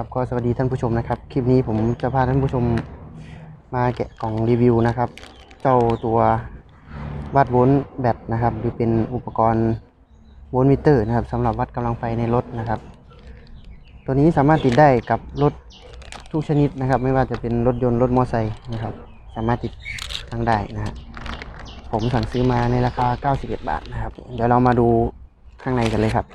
ครับก็สวัสดีท่านผู้ชมนะครับ คลิปนี้ผมจะพาท่านผู้ชมมาแกะกล่องรีวิวนะครับ เจ้าตัววัดโวลต์แบตนะครับ หรือเป็นอุปกรณ์โวลต์มิเตอร์นะครับสำหรับวัดกำลังไฟในรถนะครับ ตัวนี้สามารถติดได้กับรถทุกชนิดนะครับ ไม่ว่าจะเป็นรถยนต์รถมอเตอร์ไซค์นะครับ สามารถติดตั้งได้นะฮะผมสั่งซื้อมาในราคา 91 บาทนะครับ เดี๋ยวเรามาดูข้างในกันเลยครับ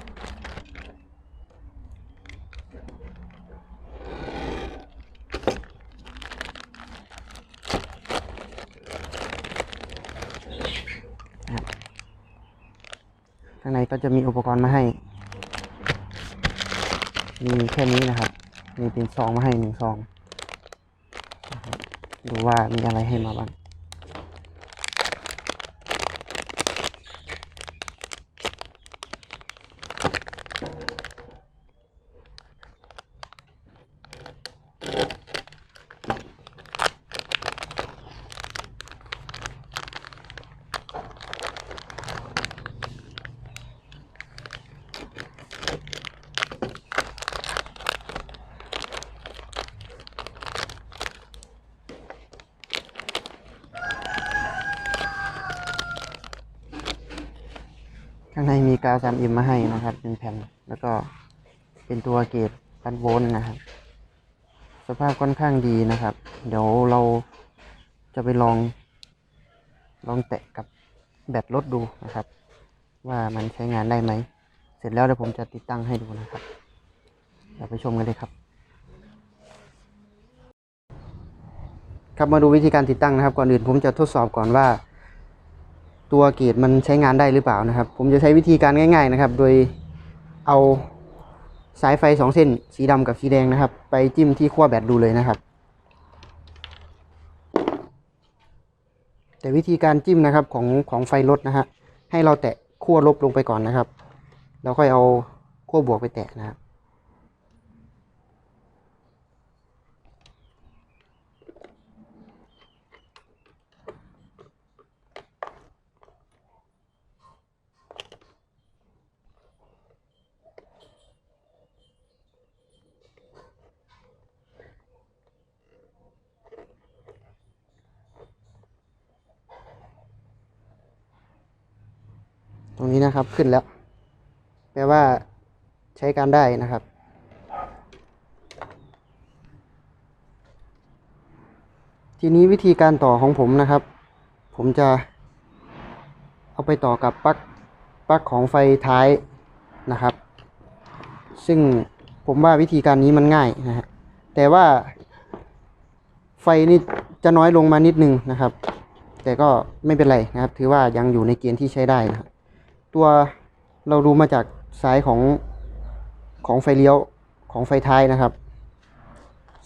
ข้างในก็จะมีอุปกรณ์มาให้ มีแค่นี้นะครับ มีเป็นซองมาให้หนึ่งซอง ดูว่ามีอะไรให้มาบ้างางในมีกาว 3M มาให้นะครับเป็นแผ่นแล้วก็เป็นตัวเกจพันโวลต์นะครับ สภาพค่อนข้างดีนะครับ เดี๋ยวเราจะไปลอง ลองแตะกับแบตรถดูนะครับ ว่ามันใช้งานได้ไหม เสร็จแล้วเดี๋ยวผมจะติดตั้งให้ดูนะครับเดี๋ยวไปชมกันเลยครับ ครับมาดูวิธีการติดตั้งนะครับ ก่อนอื่นผมจะทดสอบก่อนว่า ตัวเกจมันใช้งานได้หรือเปล่านะครับ ผมจะใช้วิธีการง่าย ๆนะครับ โดยเอาสายไฟสองเส้น สีดำกับสีแดงนะครับ ไปจิ้มที่ขั้วแบตดูเลยนะครับ แต่วิธีการจิ้มนะครับของของไฟรถนะฮะให้เราแตะขั้วลบลงไปก่อนนะครับ แล้วค่อยเอาขั้วบวกไปแตะนะครับ ต รงนี้นะครับขึ้นแล้ว แปลว่าใช้การได้นะครับ ทีนี้วิธีการต่อของผมนะครับ ผมจะเอาไปต่อกับปลั๊กปลั๊กของไฟท้ายนะครับ ซึ่งผมว่าวิธีการนี้มันง่ายนะฮะแต่ว่าไฟนี่จะน้อยลงมานิดนึงนะครับ แต่ก็ไม่เป็นไรนะครับ ถือว่ายังอยู่ในเกณฑ์ที่ใช้ได้นะครับ ตัวเราดูมาจากสายของของไฟเลี้ยวของไฟท้ายนะครับ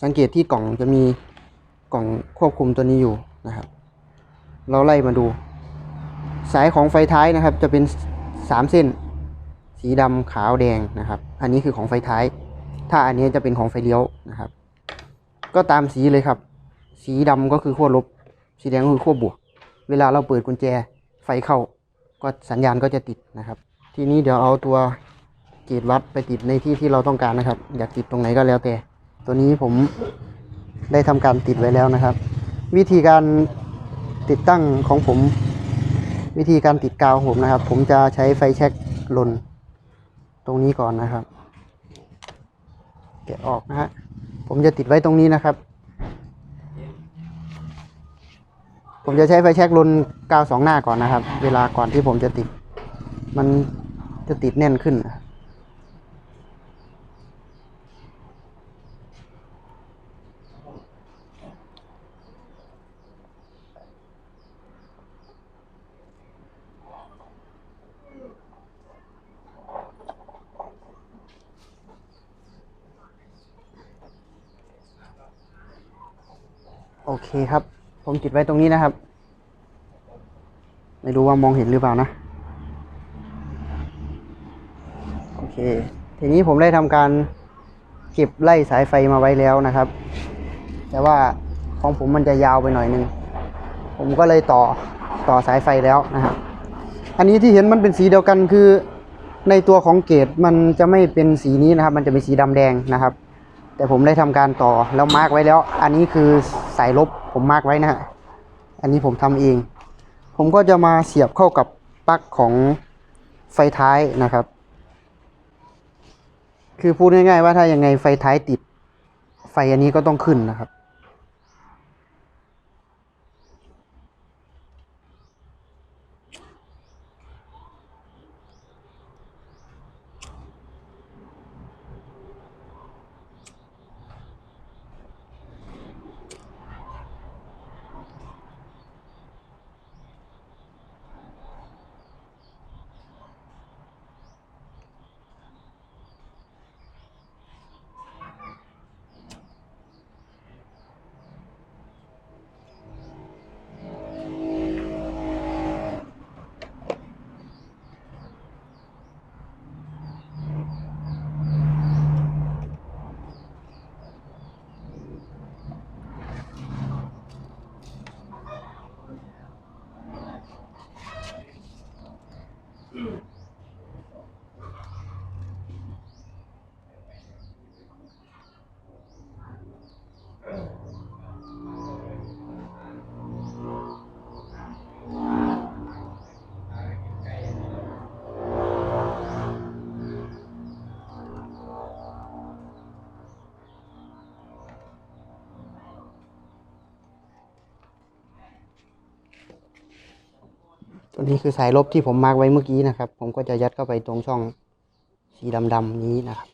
สังเกตที่กล่องจะมีกล่องควบคุมตัวนี้อยู่นะครับ เราไล่มาดู สายของไฟท้ายนะครับ จะเป็นสามเส้น สีดำขาวแดงนะครับ อันนี้คือของไฟท้าย ถ้าอันนี้จะเป็นของไฟเลี้ยวนะครับ ก็ตามสีเลยครับ สีดำก็คือขั้วลบ สีแดงก็คือขั้วบวก เวลาเราเปิดกุญแจไฟเข้า ก็สัญญาณก็จะติดนะครับ ทีนี้เดี๋ยวเอาตัวเกจวัดไปติดในที่ที่เราต้องการนะครับ อยากติดตรงไหนก็แล้วแต่ ตัวนี้ผมได้ทำการติดไว้แล้วนะครับ วิธีการติดตั้งของผม วิธีการติดกาวผมนะครับ ผมจะใช้ไฟแช็กลนตรงนี้ก่อนนะครับแกะออกนะฮะผมจะติดไว้ตรงนี้นะครับ ผมจะใช้ไฟแช็กลนกาวสองหน้าก่อนนะครับ เวลาก่อนที่ผมจะติด มันจะติดแน่นขึ้นโอเคครับ ผมติดไว้ตรงนี้นะครับ ไม่รู้ว่ามองเห็นหรือเปล่านะ โอเค ทีนี้ผมได้ทำการเก็บไล่สายไฟมาไว้แล้วนะครับ แต่ว่าของผมมันจะยาวไปหน่อยนึง ผมก็เลยต่อต่อสายไฟแล้วนะครับ อันนี้ที่เห็นมันเป็นสีเดียวกันคือในตัวของเกตมันจะไม่เป็นสีนี้นะครับ มันจะเป็นสีดำแดงนะครับ แต่ผมได้ทำการต่อแล้วมาร์กไว้แล้ว อันนี้คือสายลบผมมาร์กไว้นะฮะอันนี้ผมทำเอง ผมก็จะมาเสียบเข้ากับปลั๊กของไฟท้ายนะครับ คือพูดง่ายๆว่าถ้ายังไงไฟท้ายติด ไฟอันนี้ก็ต้องขึ้นนะครับ ตัวนี้คือสายลบที่ผมมาร์กไว้เมื่อกี้นะครับ ผมก็จะยัดเข้าไปตรงช่องสีดำๆนี้นะครับ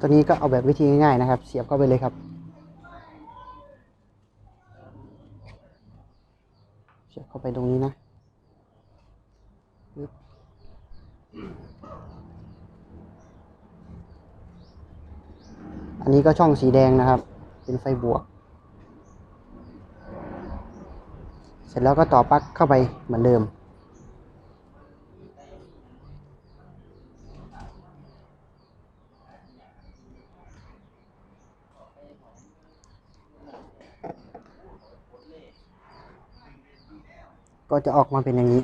ตัวนี้ก็เอาแบบวิธีง่ายๆนะครับ เสียบเข้าไปเลยครับ เสียบเข้าไปตรงนี้นะอันนี้ก็ช่องสีแดงนะครับ เป็นไฟบวก เสร็จแล้วก็ต่อปลั๊กเข้าไปเหมือนเดิม ก็จะออกมาเป็นอย่างนี้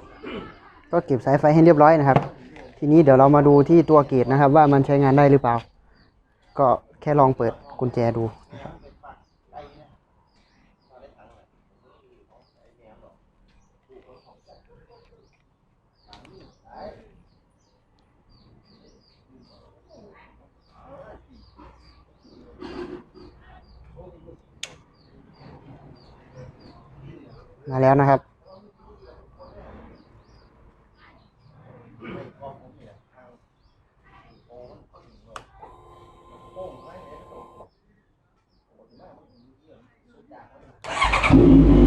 ก็เก็บสายไฟให้เรียบร้อยนะครับ ทีนี้เดี๋ยวเรามาดูที่ตัวเกตนะครับ ว่ามันใช้งานได้หรือเปล่า ก็แค่ลองเปิดกุญแจดูนะครับมาแล้วนะครับ เ